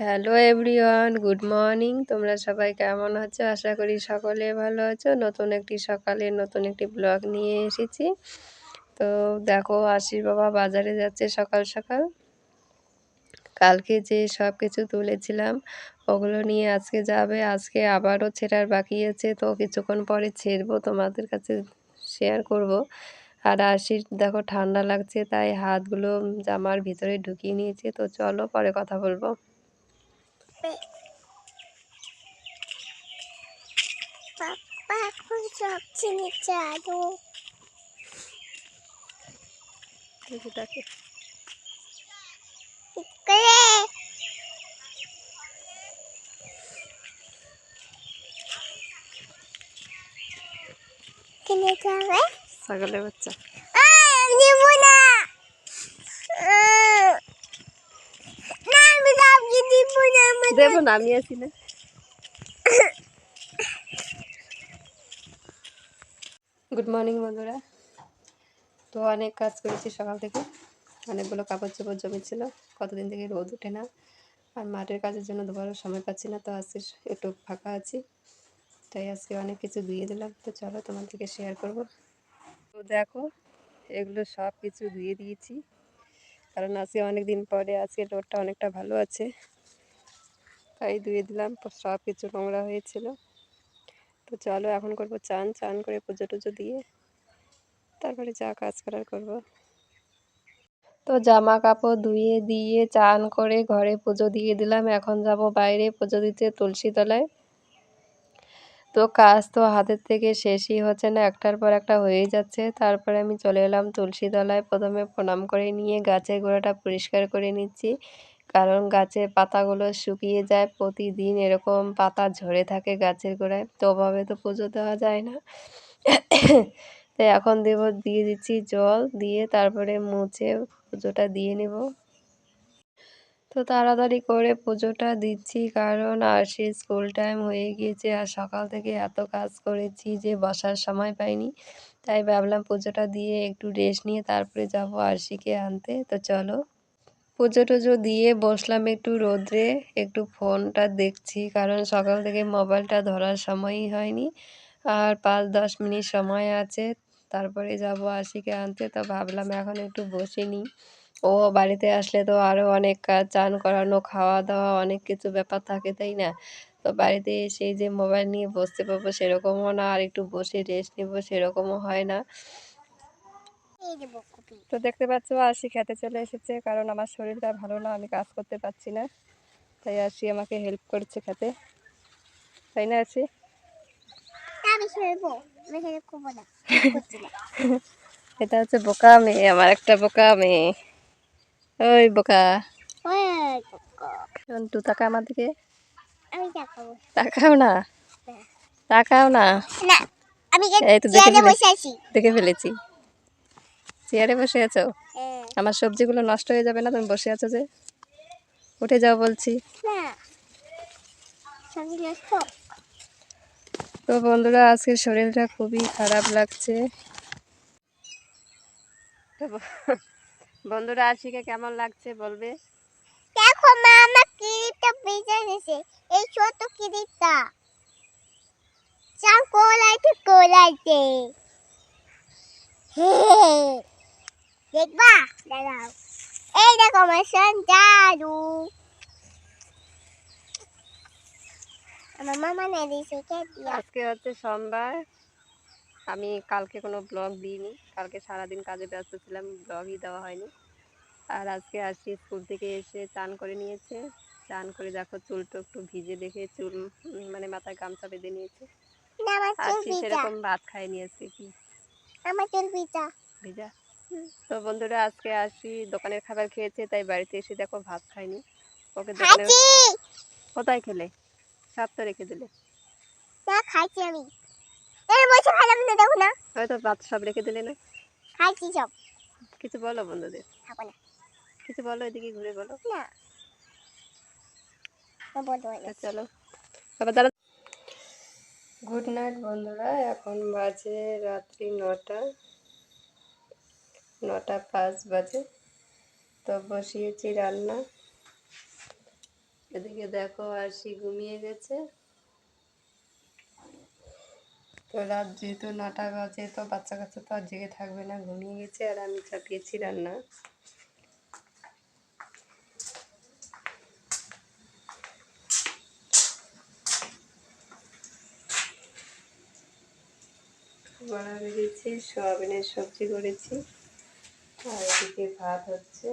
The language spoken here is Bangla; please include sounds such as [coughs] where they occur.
Hello everyone, good morning. তোমরা সবাই কেমন আছো? আশা করি সকলে ভালো আছো। নতুন একটি সকালে নতুন একটি ব্লগ নিয়ে এসেছি। তো দেখো, আশির বাবা বাজারে যাচ্ছে সকাল সকাল। কালকে যে সব কিছু তুলেছিলাম, ওগুলো নিয়ে আজকে যাবে। আজকে আবারও ছেঁড়ার বাকি আছে, তো কিছুক্ষণ পরে ছেড়বো, তোমাদের কাছে শেয়ার করব। আর আশির, দেখো, ঠান্ডা লাগছে, তাই হাতগুলো জামার ভিতরে ঢুকিয়ে নিয়েছে। তো চলো, পরে কথা বলব। পাপ্পা এখন সব চিনি চালু দেখি করে কিনে যাবে ছাগলের বাচ্চা আমি দেবো না আহ, না আমি কাউকে দিব না আমার দেবো না আমি আছি না। গুড মর্নিং বন্ধুরা। তো অনেক কাজ করেছি সকাল থেকে। অনেকগুলো কাপড় চোপড় জমেছিল। কতদিন থেকে রোদ ওঠে না। আর মাঠের কাজের জন্য দুবারও সময় পাচ্ছি না, তো আজকে একটু ফাঁকা আছি। তাই আজকে অনেক কিছু ধুয়ে দিলাম। তো চলো তোমাদেরকে শেয়ার করব। তো দেখো, এগুলো সব কিছু ধুয়ে দিয়েছি। কারণ আজকে অনেক দিন পরে আজকে রোদটা অনেকটা ভালো আছে। তাই ধুয়ে দিলাম। সব কিছু নোংরা হয়েছিল। তো চলো এখন করব চান। চান করে পুজো টুজো দিয়ে তারপরে যা কাজ করার করব। তো জামা কাপড় ধুয়ে দিয়ে, চান করে ঘরে পুজো দিয়ে দিলাম। এখন যাব বাইরে পুজো দিতে তুলসী তলায়। তো কাজ তো হাতের থেকে শেষই হচ্ছে না, একটার পর একটা হয়েই যাচ্ছে। তারপরে আমি চলে এলাম তুলসী তলায়। প্রথমে প্রণাম করে নিয়ে গাছের গোড়াটা পরিষ্কার করে নিচ্ছি। কারণ গাছের পাতাগুলো শুকিয়ে যায়, প্রতিদিন এরকম পাতা ঝরে থাকে গাছের গোড়ায়। তো ওভাবে তো পুজো দেওয়া যায় না। [coughs] তো এখন দেব, দিয়ে দিচ্ছি জল, দিয়ে তারপরে মুছে পুজোটা দিয়ে নেব। তো তাড়াতাড়ি করে পুজোটা দিচ্ছি কারণ আর সে স্কুল টাইম হয়ে গিয়েছে আর সকাল থেকে এত কাজ করেছি যে বসার সময় পাইনি। তাই ভাবলাম পুজোটা দিয়ে একটু রেস্ট নিয়ে তারপরে যাব আরশিকে আনতে। তো চলো। পুজো টুজো দিয়ে বসলাম একটু রোদ্রে, একটু ফোনটা দেখছি, কারণ সকাল থেকে মোবাইলটা ধরার সময়ই হয়নি। আর পাঁচ দশ মিনিট সময় আছে, তারপরে যাব আশিকে আনতে, তো ভাবলাম এখন একটু বসে নিই। ও বাড়িতে আসলে তো আরও অনেক কাজ, চান করানো খাওয়া দাওয়া অনেক কিছু ব্যাপার থাকে, তাই না? তো বাড়িতে এসে যে মোবাইল নিয়ে বসতে পারব সেরকমও না, আর একটু বসে রেস্ট নেব সেরকমও হয় না। তো দেখতে পাচ্ছ আশি খেতে চলে এসেছে কারণ আমার শরীরটা ভালো না আমি কাজ করতে পারছি না। তাই আশি আমাকে হেল্প করছে খেতে। তাই না আশি না [laughs] এটা হচ্ছে বোকা মেয়ে আমার একটা বোকা মেয়ে। ওই বোকা। টু তাকা আমার দিকে। তাকাও না। তাকাও না। এই তো দেখে ফেলেছি। বসে আছি দেখে ফেলেছি চেয়ারে বসে আছো? হ্যাঁ। আমার সবজিগুলো নষ্ট হয়ে যাবে না? তুমি বসে আছো যে? উঠে যাও বলছি। তো। বন্ধুরা আজকে শরীরটা খুবই খারাপ লাগছে। বন্ধুরা আশিকে কেমন লাগছে বলবে? দেখো মা আমার কিরিপটা বেঁচে গেছে। এই ছোট কিরিপটা চাল কোলাইতে কোলাইতে। দেখবা? দাঁড়াও। এই দেখো আমার জাদু। আমার মামা না দিয়েছে আজকে হচ্ছে সোমবার। আমি কালকে কোনো ব্লগ দিইনি। কালকে সারাদিন কাজে ব্যস্ত ছিলাম ব্লগই দেওয়া হয়নি। আর আজকে আসছি স্কুল থেকে এসে চান করে নিয়েছে। চান করে দেখো চুলটা একটু ভিজে দেখে চুল মানে মাথায় গামছা বেঁধে নিয়েছে। পিতা সেরকম ভাত খাই নিয়েছে কি? আমার চুল পিতা ভিজা? তো বন্ধুরা আজকে আসি দোকানের খাবার খেয়েছে তাই বাড়িতে এসে দেখো ভাত খাইনি। ওকে দোকানে কোথায় খেলে? সব তো রেখে দিলে। না খাইছি আমি। এই বসে খাইলাম না দেখো না। হয়তো ভাত সব রেখে দিলে না? খাইছি সব। কিছু বলো বন্ধুদের। খাব না। কিছু বলো এদিকে ঘুরে বলো। না। না চলো। বাবা দাঁড়া গুড নাইট বন্ধুরা এখন বাজে রাত্রি নটা। নটা পাঁচ বাজে। তো বসিয়েছি রান্না। এদিকে দেখো আরশি ঘুমিয়ে গেছে। তো রাত যেহেতু নটা বাজে, তো বাচ্চা কাচ্চা তো আর জেগে থাকবে না, ঘুমিয়ে গেছে আর আমি চাপিয়েছি রান্না। বড়া বেরিয়েছি সোয়াবিনের সবজি করেছি। আর এদিকে ভাত হচ্ছে